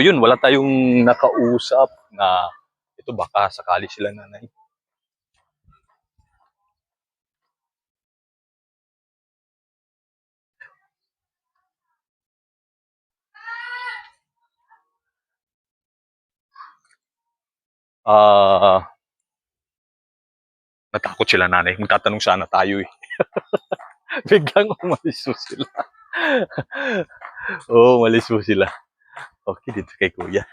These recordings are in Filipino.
Yun, wala tayong nakausap na ito baka sakali sila nanay. Ah, natakot sila nanay. Magtatanong sana tayo eh. Biglang umalis po sila. Oo, oh, umalis po sila. Okay, dito kay kuya.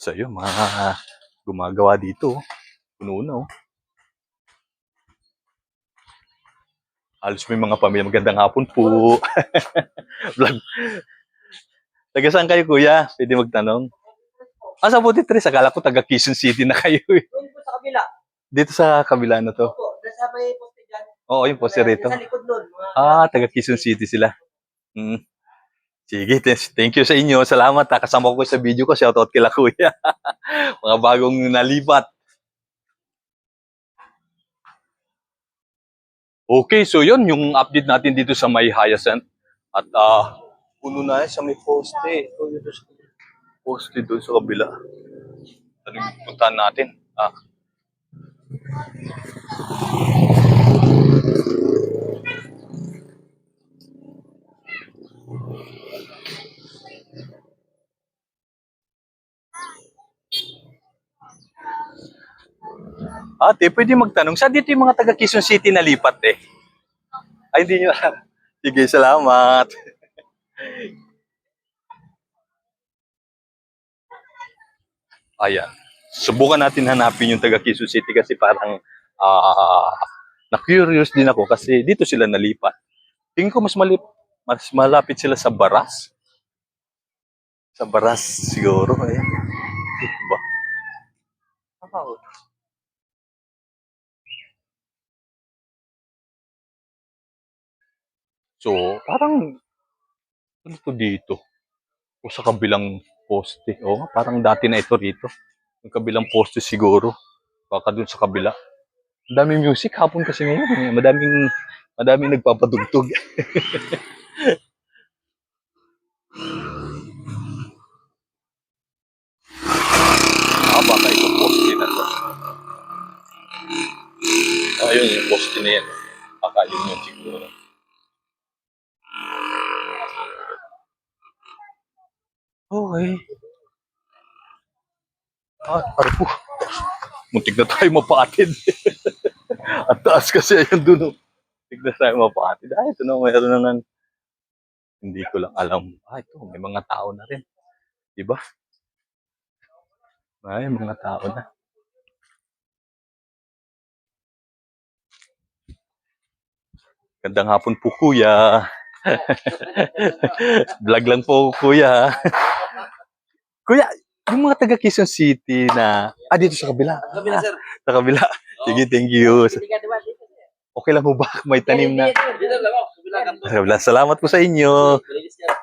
So yun, mga gumagawa dito. oh. Puno na oh. Halos may mga pamilya. Magandang hapon po. Vlog. Taga saan kayo kuya? Pwede magtanong. Ah, sa Buti Tres. Akala ko taga Quezon City na kayo eh. Doon po sa kabila. Dito sa kabila na to. Opo, nasa may poste dyan. Oo, yung poste rito. Sa likod nun. Ah, taga Quezon City sila. Mm. Sige, th- thank you sa inyo. Salamat. Ha. Kasama ko sa video ko. Shoutout kila kuya. Mga bagong nalipat. Okay, so yun yung update natin dito sa May Hyacinth. At ah puno na yan sa may poste. Ito yun sa poste doon sa kabila. Ano yung natin? Ah. Ate, pwede magtanong. Saan dito yung mga taga Quezon City na lipat eh? Ay, hindi nyo alam. Sige, salamat. Ayan. Subukan natin hanapin yung taga Quezon City kasi parang ah na-curious din ako kasi dito sila nalipat. Tingin ko mas malip, mas malapit sila sa Baras. Sa Baras siguro. Dito ba? Ah, So, parang ano to dito? O sa kabilang poste. O parang dati na ito rito. Yung kabilang poste siguro. Baka dun sa kabila. Ang daming music hapon kasi ngayon. eh. Madaming madaming nagpapadugtog. ah, baka ito poste na to. Ayun, yung poste na yan. Baka yun yun siguro. Okay. Ah, arpo. Muntik na tayo mapatid. At taas kasi ayun dun. oh. Muntik na tayo mapatid. Ah, ito na, mayroon na nan. Hindi ko lang alam. Ah, ito, may mga tao na rin. Diba? Ay, mga tao na. Gandang hapon po, kuya. Vlog lang po, kuya. kuya, yung mga taga Quezon City na... Ah, dito sa kabila. kabila, sir. Sa kabila. Sige, thank you. Okay lang mo ba? May tanim na. Dito lang ako. Kabila kanto. Sa kabila. Salamat po sa inyo.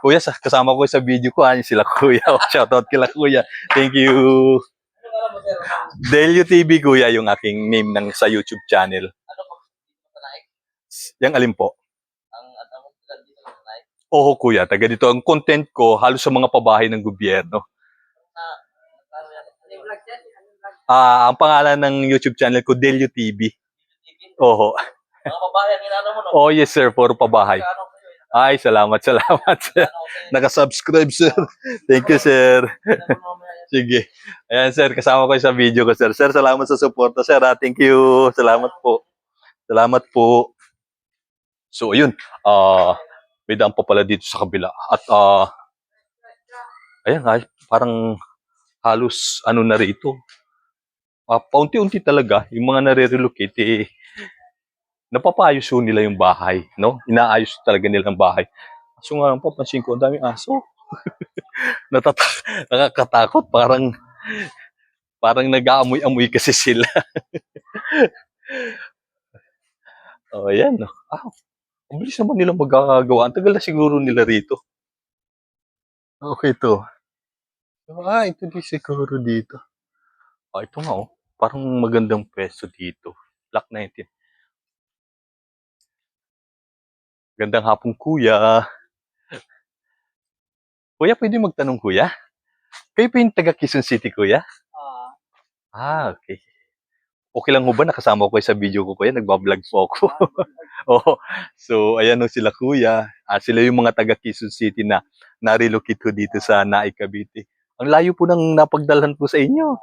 Kuya, sa- kasama ko sa video ko. Ano sila, kuya. Shoutout kila, kuya. Thank you. Delio TV, kuya, yung aking name ng sa YouTube channel. Ano po? Sa? Yang alin po? Ang ano mo? Dito sa Tanay? Oo, kuya. Taga dito. Ang content ko, halos sa mga pabahay ng gobyerno. Vlog? Ah, ang pangalan ng YouTube channel ko, Delio TV. Oo. Mga babae ang inano mo, no? Oh, yes, sir. Puro pabahay. Ay, salamat, salamat, sir. Nakasubscribe, sir. Thank you, sir. Sige. Ayan, sir. Kasama ko sa video ko, sir. Sir, salamat sa suporta, sir. ah. Thank you. Salamat po. Salamat po. So, ayun. Ah, may daan pa pala dito sa kabila. At, ah, ayan, ay, parang halos ano na rito. Ah, paunti-unti talaga, yung mga nare-relocate, eh, napapayos ho nila yung bahay, no? Inaayos talaga nilang bahay. So nga, papansin ko, ang daming aso. Natata- nakakatakot, parang parang nag-aamoy-amoy kasi sila. oh, ayan. No? Ah, ang bilis naman nila magkakagawa. Ang tagal na siguro nila rito. Okay to. Ah, ito di siguro dito. Ah, ito nga oh. Parang magandang pwesto dito. Block 19. Gandang hapong kuya. Kuya, pwede magtanong, kuya? Kayo po yung taga Quezon City, kuya? Ah, Ah, okay. Okay lang mo ba nakasama ko kayo sa video ko, kuya? Nagbablog po ako. Oo. So, ayan o sila, kuya. Ah, sila yung mga taga Quezon City na na-relocate ho dito sa Naik, Cavite. Ang layo po ng napagdalhan po sa inyo.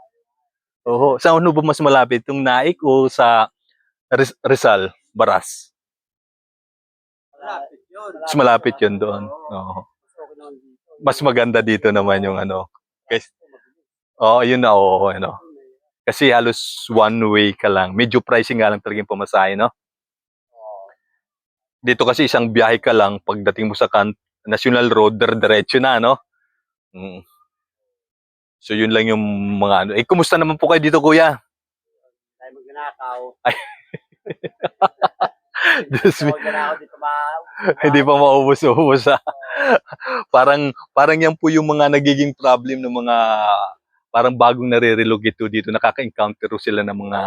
Oo. Saan ano ba mas malapit? Yung Naik o sa Rizal, Baras? malapit yun. Mas malapit yun doon. Oo. Mas maganda dito naman yung ano. Guys, Oo, yun na, oo, ano. Kasi halos one way ka lang. Medyo pricing nga lang talaga yung pamasahe, no? Dito kasi isang biyahe ka lang, pagdating mo sa kan National Road, diretso na, no? Mm. So, yun lang yung mga ano. Eh, kumusta naman po kayo dito, kuya? Tayo magnanakaw. Diyos me, hindi pa maubos-ubos, ha? parang, parang yan po yung mga nagiging problem ng mga parang bagong nare-relocate to dito. Nakaka-encounter sila ng mga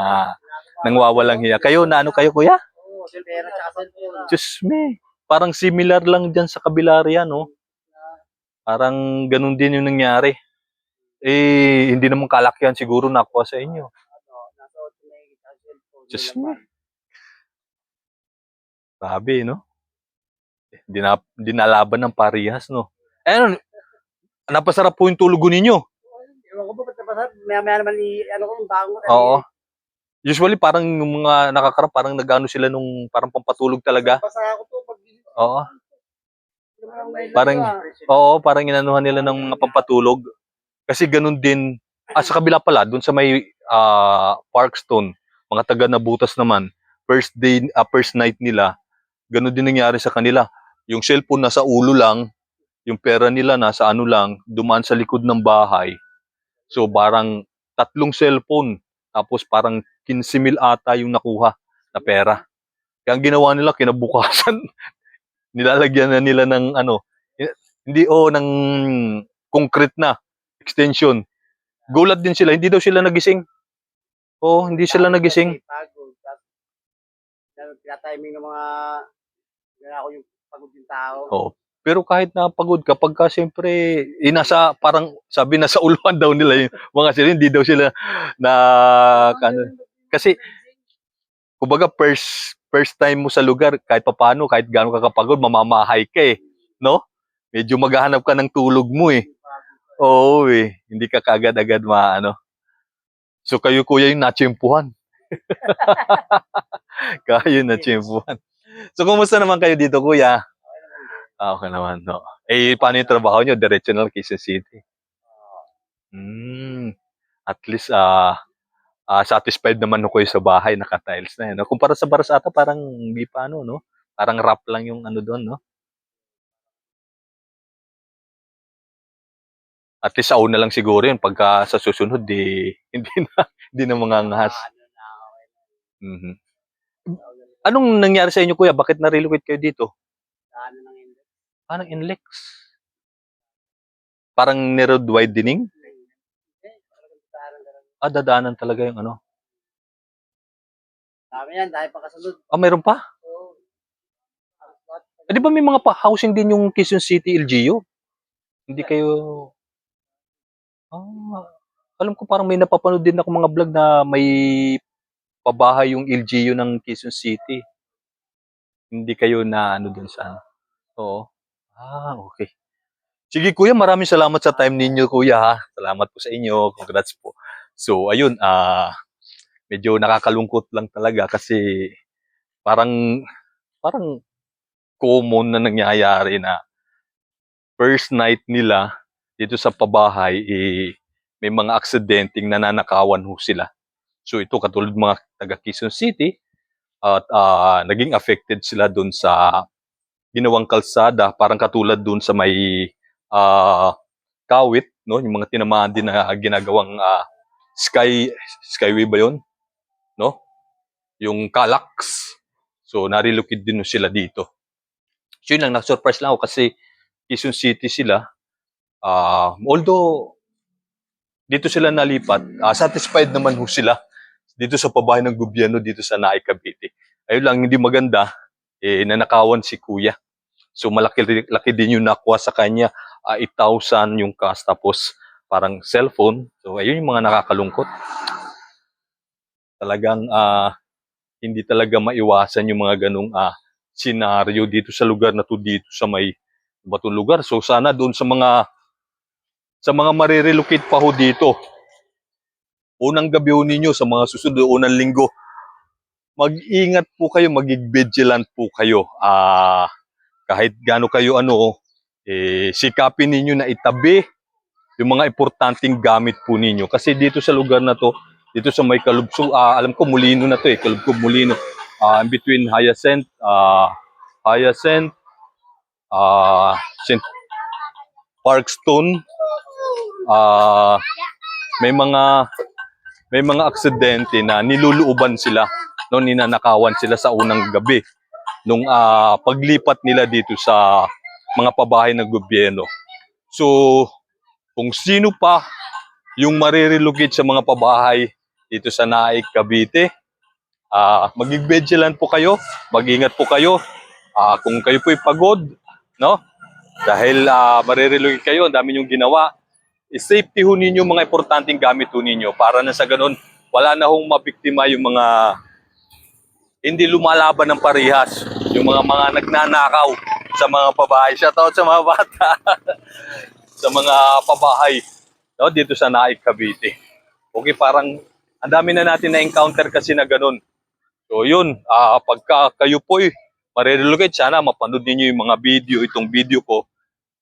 nangwawalang hiya. Kayo, na ano kayo, kuya? Pera tsaka cellphone. Diyos me. Parang similar lang dyan sa kabila riyan, no? Parang ganun din yung nangyari. Eh, hindi naman kalakyan siguro nakuha sa inyo. Ano. Diyos me. Grabe, no? Hindi na, hindi nalaban ng parehas, no? Eh, ano, napasarap po yung tulog ninyo. Ewan ko ba ba't napasarap? Maya-maya naman i... Ano ko, bangon. Oo. Usually, parang yung mga nakakarap, parang nagano sila nung parang pampatulog talaga. Basa ako to pag... Oo. Parang... Oo, parang inanuhan nila ng mga pampatulog. Kasi ganun din, ah, sa kabila pala, dun sa may ah, Parkstone, mga taga Nabutas naman, first day, ah, first night nila, ganun din nangyari sa kanila. Yung cellphone nasa ulo lang, yung pera nila nasa ano lang, dumaan sa likod ng bahay. So, parang tatlong cellphone, tapos parang 15 mil ata yung nakuha na pera. Kaya ang ginawa nila, kinabukasan, nilalagyan na nila ng ano, hindi o ng concrete na extension. Gulat din sila, hindi daw sila nagising. Oo, hindi sila nagising. Tinatiming ng mga... Ako yung pagod yung tao. Oo. Pero kahit napagod ka, pagka siyempre, inasa, parang sabi na sa uluhan daw nila yung mga sila, hindi daw sila na, ano, kasi, kumbaga first, first time mo sa lugar, kahit papano, kahit gaano ka kapagod, mamamahay ka eh. No? Medyo maghahanap ka ng tulog mo eh. Oo eh. Hindi ka kagad-agad maano. So kayo kuya yung natsimpuhan. kayo natsimpuhan. So kumusta naman kayo dito kuya? Ah, okay naman, no. Eh, paano yung trabaho nyo? Diretso na Quezon City. Hmm. At least, ah, ah, satisfied naman ako sa bahay, naka-tiles na yun. No? Kumpara sa Baras ata, parang hindi pa ano, no? Parang wrap lang yung ano doon, no? At least sa una lang siguro yun. Pagka sa susunod, di, hindi na, hindi na mga ngahas. Ano okay na. Mhm. Anong nangyari sa inyo, kuya? Bakit na-relocate kayo dito? Ano nang hindi. Parang inlex. Parang road widening? Eh, talagang daanan ka lang. Ah, dadaanan talaga yung ano. Dami yan, dahil pa kasunod. Ah, mayroon pa? Spot, Eh, di ba may mga pa housing din yung Quezon City LGU? Hindi kayo... Ah, alam ko parang may napapanood din ako mga vlog na may pabahay yung LGU ng Quezon City. Hindi kayo na ano dun sa ano. Oo. Ah, okay. Sige kuya, maraming salamat sa time ninyo kuya ha. Salamat po sa inyo. Congrats po. So, ayun, ah medyo nakakalungkot lang talaga kasi parang parang common na nangyayari na first night nila dito sa pabahay eh, may mga aksidenteng nananakawan ho sila. So ito katulad mga taga Quezon City at ah, naging affected sila doon sa ginawang kalsada parang katulad doon sa may ah, kawit no yung mga tinamaan din na ginagawang ah, sky skyway ba yon no? Yung Calax so narilocate din sila dito. So yun lang na-surprise lang ako kasi Quezon City sila. Ah, although dito sila nalipat, ah, satisfied naman ho sila dito sa pabahay ng gobyerno dito sa Naik Cavite. Ayun lang hindi maganda eh nanakawan si Kuya. So malaki laki din yung nakuha sa kanya ah, 8,000 yung cost tapos parang cellphone. So ayun yung mga nakakalungkot. Talagang ah, hindi talaga maiwasan yung mga ganung ah, senaryo dito sa lugar na to dito sa may batong lugar. So sana doon sa mga sa mga marirelocate pa ho dito. Unang gabi ho ninyo sa mga susunod, unang linggo, mag-ingat po kayo, maging vigilant po kayo. Ah, kahit gaano kayo ano, eh, sikapin ninyo na itabi yung mga importanteng gamit po ninyo. Kasi dito sa lugar na to, dito sa may Kalubso, ah, alam ko Molino na to eh, Kalubso Molino. Ah, in between Hyacinth, ah, Hyacinth, St. Parkstone, ah, may mga may mga aksidente na niluluuban sila no ninanakawan sila sa unang gabi nung ah, paglipat nila dito sa mga pabahay ng gobyerno. So, kung sino pa yung marirelocate sa mga pabahay dito sa Naik, Cavite, ah maging vigilant po kayo, mag-ingat po kayo. Ah, kung kayo po'y pagod, no? Dahil ah marirelocate kayo, ang dami yung ginawa, i-safety ho ninyo mga importanteng gamit ho ninyo para na sa ganun, wala na hong mabiktima yung mga hindi lumalaban ng parihas. Yung mga mga nagnanakaw sa mga pabahay. Shoutout sa mga bata. sa mga pabahay. No, dito sa Naik, Cavite. Okay, parang ang dami na natin na-encounter kasi na ganun. So yun, ah pagka kayo po'y marirelocate, sana mapanood ninyo yung mga video, itong video ko,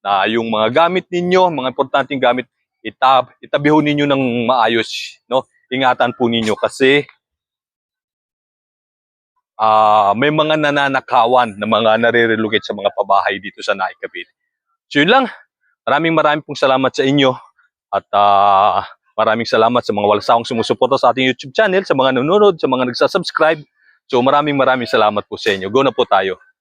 na yung mga gamit ninyo, mga importanteng gamit, itab, itabi ho ninyo ng maayos. No? Ingatan po ninyo kasi ah may mga nananakawan na mga nare-relocate sa mga pabahay dito sa Naik Cavite. So yun lang. Maraming maraming pong salamat sa inyo at ah, maraming salamat sa mga walasawang sumusuporta sa ating YouTube channel, sa mga nanonood, sa mga nagsasubscribe. So maraming maraming salamat po sa inyo. Go na po tayo.